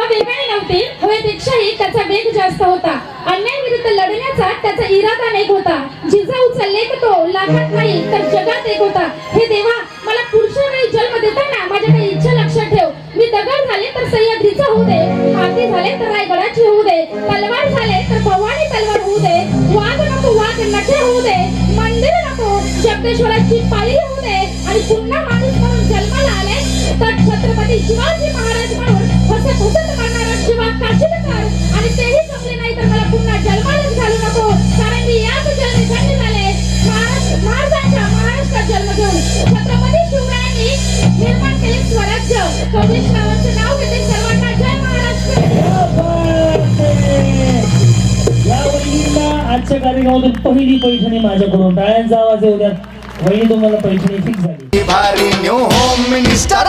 तेव्हा वेगाने नव्हती. हवेपेक्षाही त्याचा वेग जास्त होता. अन्याय विरुद्ध लढण्याचा त्याचा इरादा एक होता. जिजा उचलले तर तो लाखात नाही तर जगात एक होता. हे देवा मला पुढच्या वेळी जन्म देताना माझ्या काही इच्छा लक्षात ठेव. मी दगड झाले तर सह्याद्रीचा होऊ दे. माती झाले तर रायगडाची होऊ दे. तलवार झाले तर भवानी तलवार होऊ दे. वाघ नको वाघ नटे होऊ दे. मंदिर नको जगदेश्वराची पाळी होऊ दे. आणि पुन्हा माणूस म्हणून जन्माला आले तर छत्रपती शिवाजी स्वराज्य कवलेश नाव घेते सर्वांना जय महाराष्ट्र या वहिनीला आजच्या कार्यक्रमातून पहिली पैठणी माझ्याकडून टाळ्यांचा आवाज येऊ द्या वहिनी तुम्हाला पैठणी फिक्स झाली. भारी न्यू होम मिनिस्टर